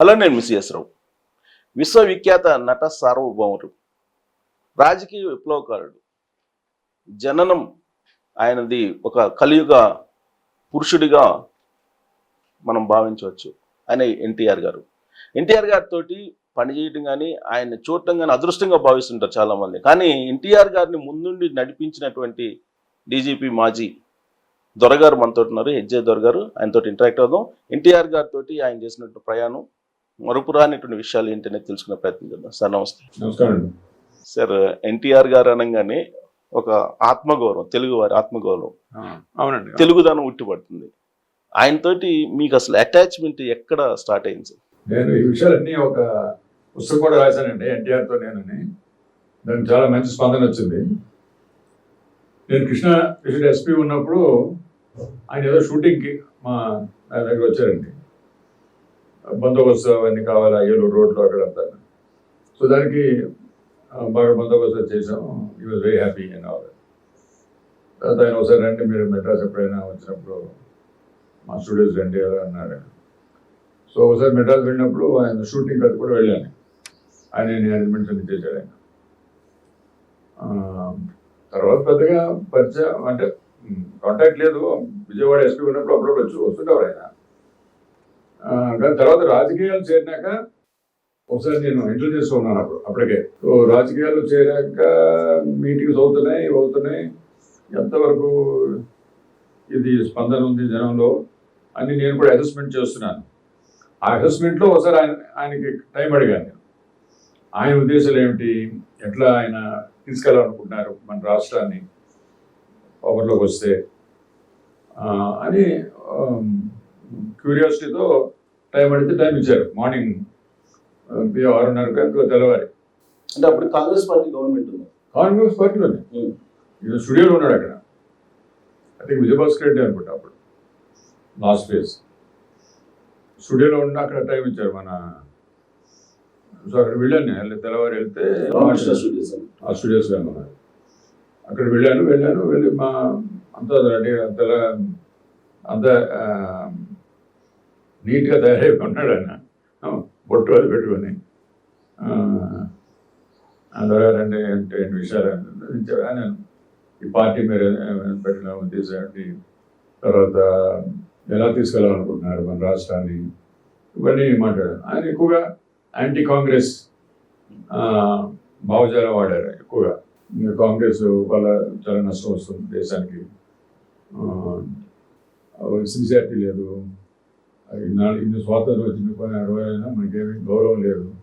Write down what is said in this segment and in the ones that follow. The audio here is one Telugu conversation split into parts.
హలో నేను మిస్ రావు విశ్వవిఖ్యాత నట సార్వభౌముడు రాజకీయ విప్లవకారుడు జననం ఆయనది ఒక కలియుగ పురుషుడిగా మనం భావించవచ్చు ఆయన ఎన్టీఆర్ గారు. ఎన్టీఆర్ గారితో పనిచేయడం కానీ ఆయన చూడటం కానీ అదృష్టంగా భావిస్తుంటారు చాలామంది. కానీ ఎన్టీఆర్ గారిని ముందుండి నడిపించినటువంటి డీజీపీ మాజీ దొరగారు మనతో ఉన్నారు. హెచ్జే దొరగారు ఆయనతో ఇంటరాక్ట్ అవుదాం. ఎన్టీఆర్ గారితో ఆయన చేసినటువంటి ప్రయాణం మరుపురానిటువంటి విషయాలు ఏంటనేది తెలుసుకునే ప్రయత్నం చేద్దాం. సార్ నమస్తే. నమస్కారం సార్ ఎన్టీఆర్ గారు అనగానే ఒక ఆత్మగౌరవం తెలుగు వారి ఆత్మగౌరవం అవునండి. తెలుగుదనం ఉట్టిపడుతుంది. ఆయనతోటి మీకు అసలు అటాచ్మెంట్ ఎక్కడ స్టార్ట్ అయింది సార్? నేను ఈ విషయాలన్నీ ఒక పుస్తకం కూడా రాశానండి ఎన్టీఆర్తో నేనని. దానికి చాలా మంచి స్పందన వచ్చింది. నేను కృష్ణ కృష్ణ ఎస్పీ ఉన్నప్పుడు ఆయన ఏదో షూటింగ్కి మా దగ్గర వచ్చారండి. బందోబస్తు అవన్నీ కావాలా? ఏలూరు రోడ్లో అక్కడంతా సో దానికి బాగా బందోబస్తు చేసాం ఈ was very happy and all తర్వాత ఆయన ఒకసారి రండి మీరు మెడ్రాస్ ఎప్పుడైనా వచ్చినప్పుడు మా స్టూడియోస్ రండి అలా అన్నారు. సో ఒకసారి మెడ్రాస్ వెళ్ళినప్పుడు ఆయన షూటింగ్ అది కూడా వెళ్ళాను. ఆయన అరేంజ్మెంట్స్ అన్ని చేశాడు ఆయన. తర్వాత పెద్దగా పరిచయం అంటే కాంటాక్ట్ లేదు. విజయవాడ ఎస్పీ ఉన్నప్పుడు అప్పుడప్పుడు వచ్చి వస్తుండేవారు ఆయన. కానీ తర్వాత రాజకీయాలు చేరినాక ఒకసారి నేను ఇంటెలిజెన్స్ ఉన్నాను అప్పుడు అప్పటికే. సో రాజకీయాలు చేరాక మీటింగ్స్ అవుతున్నాయి అవుతున్నాయి. ఎంతవరకు ఇది స్పందన ఉంది జనంలో అని నేను కూడా అసెస్మెంట్ చేస్తున్నాను. ఆ అసెస్మెంట్లో ఒకసారి ఆయన ఆయనకి టైం అడిగాను నేను. ఆయన ఉద్దేశాలు ఏమిటి? ఎట్లా ఆయన తీసుకెళ్ళాలనుకుంటున్నారు మన రాష్ట్రాన్ని? పవర్లోకి వస్తే. అని క్యూరియాసిటీతో టైం అడిగితే టైం ఇచ్చారు. మార్నింగ్ ఆరున్నరకు తెల్లవారి. అంటే అప్పుడు కాంగ్రెస్ పార్టీ గవర్నమెంట్ ఉంది? కాంగ్రెస్ పార్టీలోనే. ఈయన స్టూడియోలో ఉన్నాడు అక్కడ. ఐ థింక్ విజయభాస్కర్ రెడ్డి అనుకుంటా అప్పుడు. లాస్ట్ ఫేజ్ స్టూడియోలో ఉన్న అక్కడ టైం ఇచ్చారు మన సో అక్కడ వెళ్ళాను వెళ్ళి తెల్లవారు వెళ్తే. ఆ స్టూడియోస్ ఉన్నారు అక్కడ వెళ్ళాను వెళ్ళాను వెళ్ళి మా అంతా రెడీ అంతలా అంత నీట్గా తయారై ఉన్నాడు ఆయన బొట్టు అది పెట్టుకొని. ఆ, అందరూ అంటే ఏంటి విషయాలు ఆయన ఈ పార్టీ మీరు పెట్టిన ఉద్దేశం తర్వాత ఎలా తీసుకెళ్ళాలనుకుంటున్నారు మన రాష్ట్రాన్ని? ఇవన్నీ మాట్లాడారు. ఆయన ఎక్కువగా యాంటీ కాంగ్రెస్ భావజాలం వాడారు ఎక్కువగా. కాంగ్రెస్ వల్ల చాలా నష్టం వస్తుంది దేశానికి. సిన్సియారిటీ లేదు. ఇన్నాళ్ళు ఇన్ని స్వాతంత్రం వచ్చిన కొన్ని అరవై అయినా మనకేమీ గౌరవం లేదు.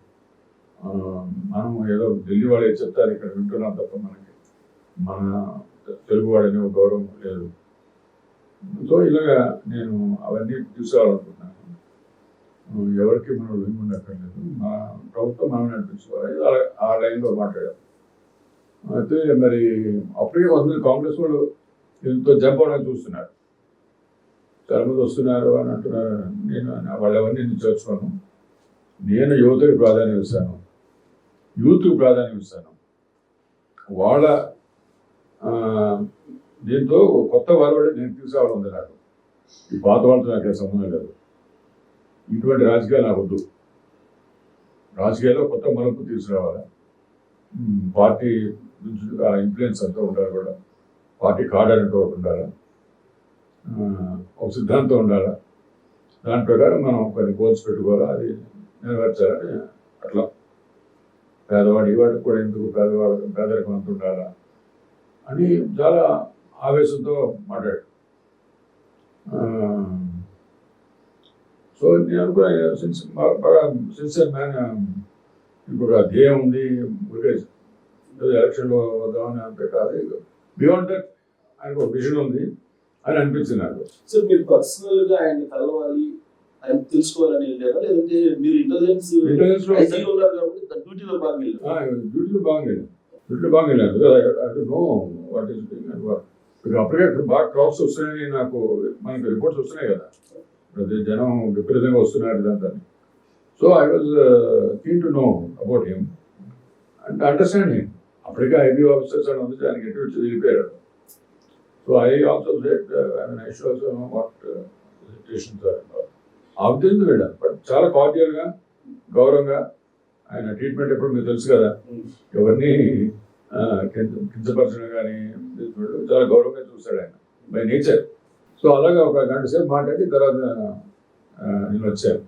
మనం ఏదో ఢిల్లీ వాళ్ళే చెప్తారు ఇక్కడ వింటున్నాం తప్ప మనకి మన తెలుగువాడనే గౌరవం లేదు. సో ఇలాగా నేను అవన్నీ తీసుకోవాలనుకున్నాను ఎవరికి మనం లొంగి ఉండక్కర్లేదు. మా ప్రభుత్వం మనం నడిపించుకోవాలి. ఆ- లైన్లో మాట్లాడాం. అయితే మరి అప్పుడే వస్తుంది కాంగ్రెస్ వాళ్ళు ఎంతో జంప్ చూస్తున్నారు. కర్మకు వస్తున్నారు అని అంటున్నారు. నేను వాళ్ళవన్నీ నేను చేర్చుకోను. నేను యువతకి ప్రాధాన్యం ఇస్తాను. యూత్కి ప్రాధాన్యం ఇస్తాను. వాళ్ళ దీంతో కొత్త వారు నేను తీసుకురావడం ఉంది నాకు. ఈ పాత వాళ్ళతో నాకు ఏ సంబంధం లేదు. ఇటువంటి రాజకీయాలు నాకు వద్దు. రాజకీయాల్లో కొత్త మలుపు తీసుకురావాలి. పార్టీ నుంచి ఇన్ఫ్లుయెన్స్ అంతా ఉండాలి కూడా. పార్టీ కార్డ్ అనేది ఒకటి ఉండాలి. ఒక సిద్ధాంతం ఉండాలి. దాని ప్రకారం మనం కొన్ని గోల్స్ పెట్టుకోవాలి. అది నెరవేర్చాలని అట్లా పేదవాడి వాడికి కూడా ఎందుకు పేదవాడు పేదరికం అంత ఉండాలా అని చాలా ఆవేశంతో మాట్లాడు సో నేను కూడా సిన్స్ బాగా సిన్సియర్ మ్యాన్ ఇంకొక ధ్యేయం ఉంది ఊరికే ఎలక్షన్లో వద్దామని అంటే కాదు బియాండ్ దట్ ఆయనకు ఒక విజన్ ఉంది. అని అనిపించింది నాకు సార్ మీరు పర్సనల్గా ఆయన కలవాలి ఆయన తెలుసుకోవాలని వెళ్ళారా? లేదంటే మీరు ఇంటెలిజెన్స్ ఇంటెలిజెన్స్లో ఉన్నారు కాబట్టి డ్యూటీలో వెళ్ళారు? డ్యూటీలో బాగా వెళ్ళాను డ్యూటీలో బాగా వెళ్ళాను అంటే నో వాట్ ఈస్ ఇక అప్పటికే బాగా క్రాప్స్ వస్తున్నాయని నాకు మనకు రిపోర్ట్స్ వస్తున్నాయి కదా. ప్రతి జనం విపరీతంగా వస్తున్నారు ఇదంతా. So I was keen to know about him and understand him అప్పటికే ఐబీ ఆఫీసర్స్ అని ఉంది దానికి ఎటు వచ్చి వెళ్ళిపోయారు so I also I I mean I show also know what situations are ఆ ఉద్దేశంతో వెళ్ళాను బట్ చాలా కార్డియల్గా గౌరవంగా ఆయన ట్రీట్మెంట్ ఎప్పుడు మీకు తెలుసు కదా? ఎవరిని కించపరచడం కానీ చాలా గౌరవంగా చూస్తాడు ఆయన బై నేచర్ సో అలాగా ఒక గంట సేపు మాట్లాడి తర్వాత నేను వచ్చాను.